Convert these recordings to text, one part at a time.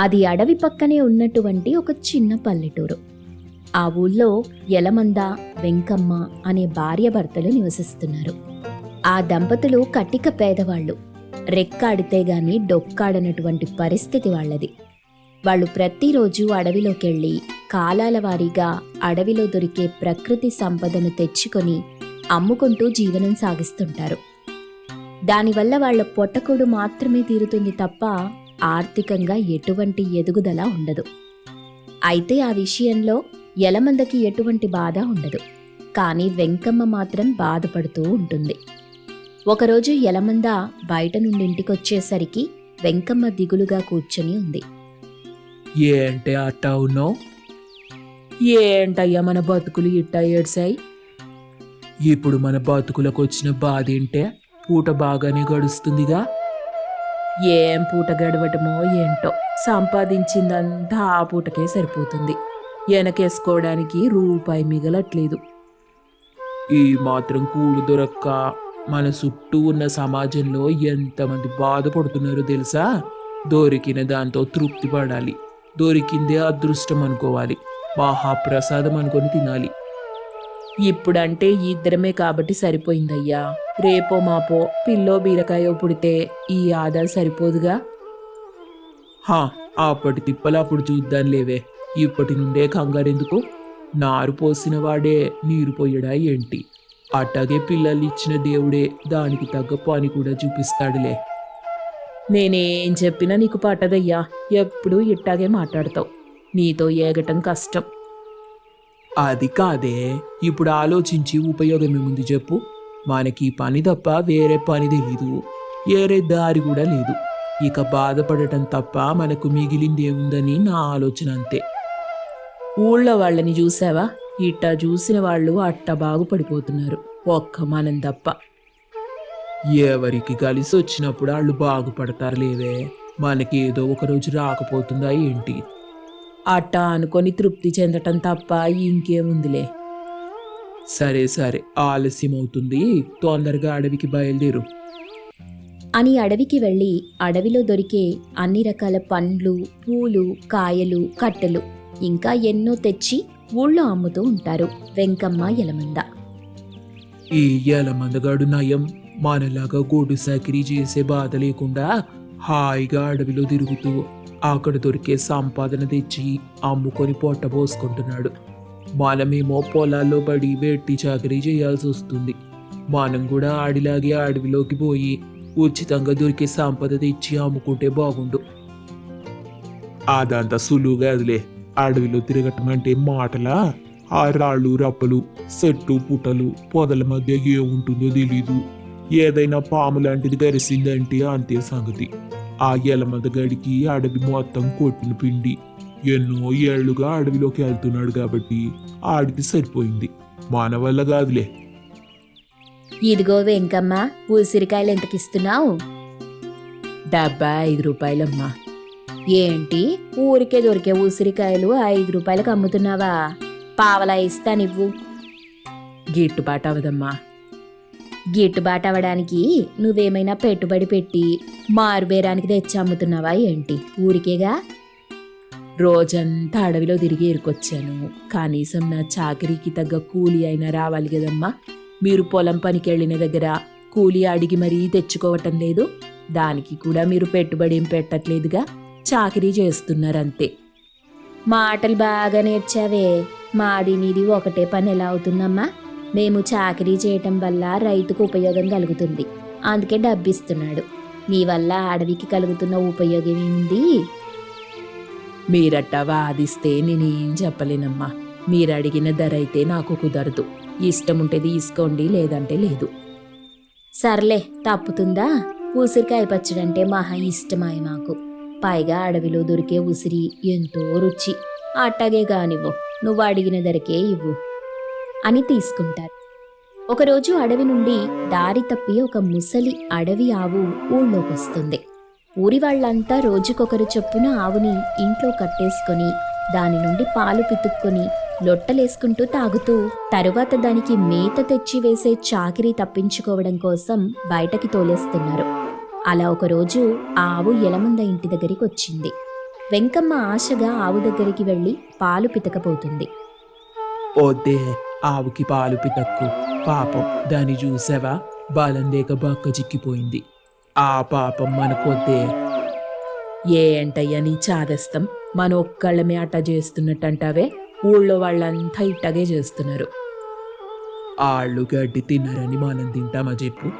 అది అడవి పక్కనే ఉన్నటువంటి ఒక చిన్న పల్లెటూరు. ఆ ఊళ్ళో యలమంద వెంకమ్మ అనే భార్యాభర్తలు నివసిస్తున్నారు. ఆ దంపతులు కటిక పేదవాళ్ళు. రెక్కాడితే గాని డొక్కాడనటువంటి పరిస్థితి వాళ్ళది. వాళ్ళు ప్రతిరోజు అడవిలోకెళ్ళి కాలాల వారీగా అడవిలో దొరికే ప్రకృతి సంపదను తెచ్చుకొని అమ్ముకుంటూ జీవనం సాగిస్తుంటారు. దానివల్ల వాళ్ళ పొట్టకూడు మాత్రమే తీరుతుంది తప్ప ఆర్థికంగా ఎటువంటి ఎదుగుదల ఉండదు. అయితే ఆ విషయంలో ఎలమందకి ఎటువంటి బాధ ఉండదు. కానీ వెంకమ్మ మాత్రం బాధపడుతూ ఉంటుంది. ఒకరోజు ఎలమంద బయట నుండి ఇంటికొచ్చేసరికి వెంకమ్మ దిగులుగా కూర్చొని ఉంది. ఏంటి అట్టా ఉన్నావు ఏంటయ్యా మన బతుకులు ఇట్టా ఏడ్సాయి? ఇప్పుడు మన బతుకులకు వచ్చిన బాధ ఏంటే? పూట బాగానే గడుస్తుందిగా. ఏం పూట గడవటమో ఏంటో సంపాదించిందంతా ఆ పూటకే సరిపోతుంది. వెనకేసుకోవడానికి రూపాయి మిగలట్లేదు. ఈ మాత్రం కూడు దొరక్క మన చుట్టూ ఉన్న సమాజంలో ఎంతమంది బాధపడుతున్నారో తెలుసా? దొరికిన దాంతో తృప్తి పడాలి. దొరికిందే అదృష్టం అనుకోవాలి. మహాప్రసాదం అనుకొని తినాలి. ఇప్పుడంటే ఇద్దరమే కాబట్టి సరిపోయిందయ్యా. రేపో మాపో పిల్లో బీరకాయో పుడితే ఈ ఆదా సరిపోదుగా? హా అప్పటి తిప్పలప్పుడు చూద్దాం లేవే. ఇప్పటి నుండే కంగారెందుకు? నారు పోసిన వాడే నీరు పోయడా ఏంటి? అట్టాగే పిల్లలు ఇచ్చిన దేవుడే దానికి తగ్గ పని కూడా చూపిస్తాడులే. నేనేం చెప్పినా నీకు పట్టదయ్యా. ఎప్పుడూ ఇట్టాగే మాట్లాడతావు. నీతో ఏగటం కష్టం. అది కాదే ఇప్పుడు ఆలోచించి ఉపయోగం ఏముంది చెప్పు. మనకి పని తప్ప వేరే పని తెలీదు. వేరే దారి కూడా లేదు. ఇక బాధపడటం తప్ప మనకు మిగిలింది ఏముందని నా ఆలోచన అంతే. ఊళ్ళో వాళ్ళని చూసావా? ఇట్టా చూసిన వాళ్ళు అట్ట బాగుపడిపోతున్నారు. ఒక్క మనం తప్ప. ఎవరికి కలిసి వచ్చినప్పుడు వాళ్ళు బాగుపడతారు లేవే. మనకి ఏదో ఒక రోజు రాకపోతుందా ఏంటి? అట్టా అనుకొని తృప్తి చెందటం తప్ప ఇంకేముందిలే. సరే సరే ఆలస్యం అవుతుంది తొందరగా అడవికి బయలుదేరు. అని అడవికి వెళ్ళి అడవిలో దొరికే అన్ని రకాల పండ్లు పూలు కాయలు కట్టెలు ఇంకా ఎన్నో తెచ్చి ఊళ్ళో అమ్ముతూ ఉంటారు వెంకమ్మ యలమంద. ఈ మందగాడు నయం. మనలాగా గోడు సాకిరీ చేసే బాధ లేకుండా హాయిగా అడవిలో తిరుగుతూ అక్కడ దొరికే సంపాదన తెచ్చి అమ్ముకొని పొట్ట పోసుకుంటున్నాడు. మనమేమో పొలాల్లో పడి వెట్టి చాకరీ చేయాల్సి వస్తుంది. మనం కూడా ఆడిలాగే అడవిలోకి పోయి ఉచితంగా దొరికే సంపద తెచ్చి అమ్ముకుంటే బాగుండు. అదంతా సులువుగా అదిలే. అడవిలో తిరగటం అంటే మాటలా? ఆ రాళ్ళు రప్పలు చెట్టు పుట్టలు పొదల మధ్య ఏముంటుందో తెలీదు. ఏదైనా పాము లాంటిది గరిసిందంటే అంతే సంగతి. ఆ ఎలమద అడవి మొత్తం కొట్టిన పిండి. ఎన్నో ఏళ్ళుగా అడవిలోకి వెళ్తున్నాడు కాబట్టి ఆడికి సరిపోయింది. మన వల్ల కాదులే. ఇదిగో వెంకమ్మ ఉసిరికాయలు ఎంతకిస్తున్నావు? డెబ్బై ఐదు రూపాయలమ్మా. ఏంటి? ఊరికే దొరికే ఉసిరికాయలు ఐదు రూపాయలకు అమ్ముతున్నావా? పావలా ఇస్తా నువ్వు. గిట్టుబాటు అవదమ్మా గిట్టుబాటు అవడానికి నువ్వేమైనా పెట్టుబడి పెట్టి మారుబేరానికి తెచ్చి అమ్ముతున్నావా ఏంటి? ఊరికేగా? రోజంతా అడవిలో తిరిగి ఎరుకొచ్చాను కనీసం నా చాకరీకి తగ్గ కూలి అయినా రావాలి కదమ్మా. మీరు పొలం పనికి వెళ్ళిన దగ్గర కూలి అడిగి మరీ తెచ్చుకోవటం లేదు. దానికి కూడా మీరు పెట్టుబడి ఏం పెట్టట్లేదుగా. చాకరీ చేస్తున్నారంతే. మాటలు బాగా నేర్చావే. మాది నీది ఒకటే పని ఎలా అవుతుందమ్మా? మేము చాకరీ చేయటం వల్ల రైతుకు ఉపయోగం కలుగుతుంది. అందుకే డబ్బిస్తున్నాడు. నీ వల్ల అడవికి కలుగుతున్న ఉపయోగం ఏంది? మీరట్టా వాదిస్తే నేనేం చెప్పలేనమ్మా. మీరు అడిగిన ధర అయితే నాకు కుదరదు. ఇష్టం ఉంటే తీసుకోండి లేదంటే లేదు. సర్లే తప్పుతుందా? ఉసిరికాయ పచ్చడంటే మహా ఇష్టమాయ మాకు. పైగా అడవిలో దొరికే ఉసిరి ఎంతో రుచి. అట్టాగే కానివ్వు నువ్వు అడిగిన ధరకే ఇవ్వు. అని తీసుకుంటారు. ఒకరోజు అడవి నుండి దారి తప్పి ఒక ముసలి అడవి ఆవు ఊళ్ళోకొస్తుంది. ఊరి వాళ్ళంతా రోజుకొకరు చొప్పున ఆవుని ఇంట్లో కట్టేసుకొని దాని నుండి పాలు పితుక్కొని లొట్టలేసుకుంటూ తాగుతూ తరువాత దానికి మేత తెచ్చి వేసే చాకిరీ తప్పించుకోవడం కోసం బయటకి తోలేస్తున్నారు. అలా ఒకరోజు ఆ ఆవు ఎలముంద ఇంటి దగ్గరికి వచ్చింది వెంకమ్మ ఆశగా ఆవు దగ్గరికి వెళ్ళి పాలు పితకపోతుంది ఆవుకి పాలు పితక్కు. పాపం దాన్ని చూసావా? బలం లేక బక్క చిక్కిపోయింది. ఆ పాపం మనకొద్దే. ఏంటయ్యా నీ చాదస్తం? మన ఒక్కళ్ళమే అట్ట చేస్తున్నట్టంటావే? ఊళ్ళో వాళ్ళంతా ఇట్టగే చేస్తున్నారు. ఆళ్ళు గడ్డి తిన్నారని మనం తింటామా చెప్పు?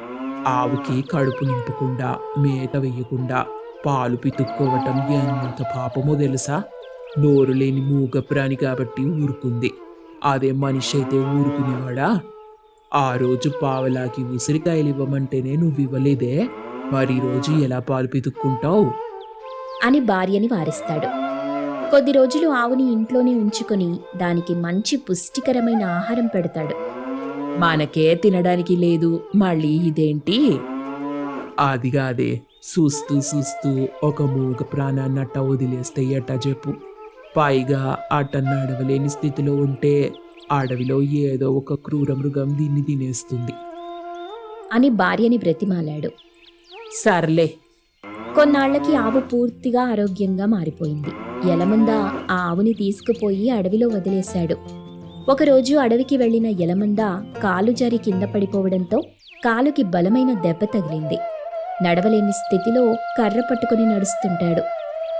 ఆవుకి కడుపు నింపకుండా మేత వేయకుండా పాలు పితుక్కోవటం ఎంత పాపమో తెలుసా? నోరు లేని మూగ ప్రాణి కాబట్టి ఊరుకుంది. అదే మనిషి అయితే ఊరుకునేవాడా? ఆ రోజు పావలాకి ఉసిరికాయలు ఇవ్వమంటేనే నువ్వు ఇవ్వలేదే మరి రోజు ఎలా పాలు పితుక్కుంటావు? అని భార్యని వారిస్తాడు. కొద్ది రోజులు ఆవుని ఇంట్లోనే ఉంచుకొని దానికి మంచి పుష్టికరమైన ఆహారం పెడతాడు. మనకే తినడానికి లేదు మళ్ళీ ఇదేంటి? అది కాదే చూస్తూ చూస్తూ ఒక మూగ ప్రాణాన్నట్ట వదిలేస్తే ఎట్టా చెప్పు. పైగా అట్ట నడవలేని స్థితిలో ఉంటే అడవిలో ఏదో ఒక క్రూర మృగం దీన్ని తినేస్తుంది. అని భార్యని బ్రతిమాలాడు. సర్లే. కొన్నాళ్ళకి ఆవు పూర్తిగా ఆరోగ్యంగా మారిపోయింది. ఎలమంద ఆ ఆవుని తీసుకుపోయి అడవిలో వదిలేశాడు. ఒకరోజు అడవికి వెళ్ళిన ఎలమంద కాలు జారి కింద పడిపోవడంతో కాలుకి బలమైన దెబ్బ తగిలింది. నడవలేని స్థితిలో కర్ర పట్టుకుని నడుస్తుంటాడు.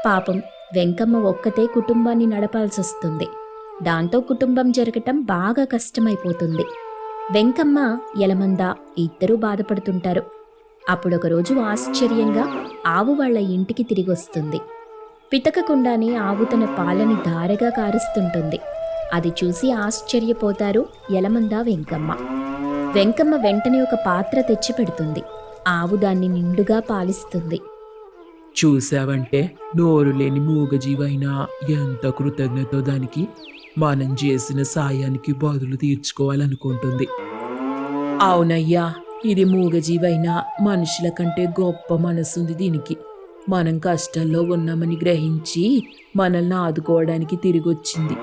పాపం వెంకమ్మ ఒక్కతే కుటుంబాన్ని నడపాల్సొస్తుంది. దాంతో కుటుంబం జరగటం బాగా కష్టమైపోతుంది. వెంకమ్మ ఎలమంద ఇద్దరూ బాధపడుతుంటారు. అప్పుడొకరోజు ఆశ్చర్యంగా ఆవు వాళ్ళ ఇంటికి తిరిగొస్తుంది. పితకకుండానే ఆవు తన పాలని ధారగా కారుస్తుంటుంది. అది చూసి ఆశ్చర్యపోతారు ఎలమంద వెంకమ్మ. వెంకమ్మ వెంటనే ఒక పాత్ర తెచ్చి పెడుతుంది ఆవు దాన్ని నిండుగా పాలిస్తుంది. చూసావంటే నోరు లేని మూగజీవైనా ఎంత కృతజ్ఞతో దానికి మనం చేసిన సాయానికి బదులు తీర్చుకోవాలనుకుంటుంది. అవునయ్యా ఇది మూగజీవైనా మనుషుల కంటే గొప్ప మనసుంది దీనికి. మనం కష్టాల్లో ఉన్నామని గ్రహించి మనల్ని ఆదుకోవడానికి తిరిగొచ్చింది.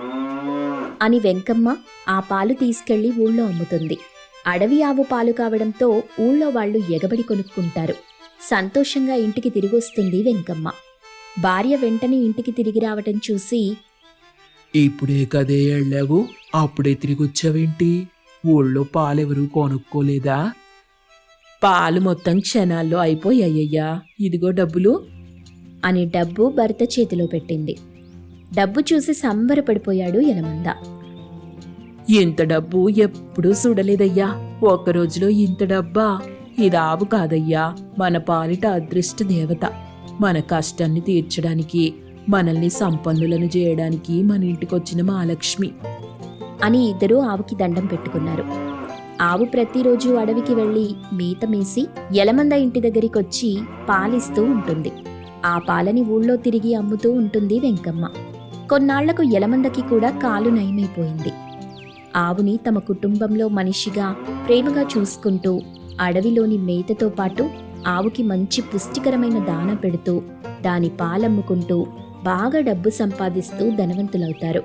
అని వెంకమ్మ ఆ పాలు తీసుకెళ్ళి ఊళ్ళో అమ్ముతుంది. అడవి ఆవు పాలు కావడంతో ఊళ్ళో వాళ్ళు ఎగబడి కొనుక్కుంటారు. సంతోషంగా ఇంటికి తిరిగొస్తుంది వెంకమ్మ. భార్య వెంటనే ఇంటికి తిరిగి రావటం చూసి ఇప్పుడే కదే వెళ్ళావు అప్పుడే తిరిగి వచ్చావేంటి ఊళ్ళో పాలెవరూ కొనుక్కోలేదా? పాలు మొత్తం క్షణాల్లో అయిపోయాయ్యా ఇదిగో డబ్బులు. అని డబ్బు భర్త చేతిలో పెట్టింది. డబ్బు చూసి సంబరపడిపోయాడు ఎలమంద ఇంత డబ్బు ఎప్పుడూ చూడలేదయ్యా. ఒక్క రోజులో ఇంత డబ్బా. ఇది ఆవు కాదయ్యా. మన పాలిట అదృష్ట దేవత. మన కష్టాన్ని తీర్చడానికి మనల్ని సంపన్నులను చేయడానికి మన ఇంటికొచ్చిన మహాలక్ష్మి. అని ఇద్దరూ ఆవుకి దండం పెట్టుకున్నారు. ఆవు ప్రతిరోజు అడవికి వెళ్ళి మేత మేసి ఎలమంద ఇంటి దగ్గరికి వచ్చి పాలిస్తూ ఉంటుంది. ఆ పాలని ఊళ్ళో తిరిగి అమ్ముతూ ఉంటుంది వెంకమ్మ. కొన్నాళ్ళకు ఎలమందకి కూడా కాలు నయమైపోయింది. ఆవుని తమ కుటుంబంలో మనిషిగా ప్రేమగా చూసుకుంటూ అడవిలోని మేతతో పాటు ఆవుకి మంచి పుష్టికరమైన దాన పెడుతూ దాని పాలమ్ముకుంటూ బాగా డబ్బు సంపాదిస్తూ ధనవంతులవుతారు.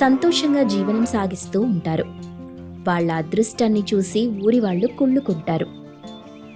సంతోషంగా జీవనం సాగిస్తూ ఉంటారు. వాళ్ళ అదృష్టాన్ని చూసి ఊరి వాళ్ళు కుళ్ళుకుంటారు.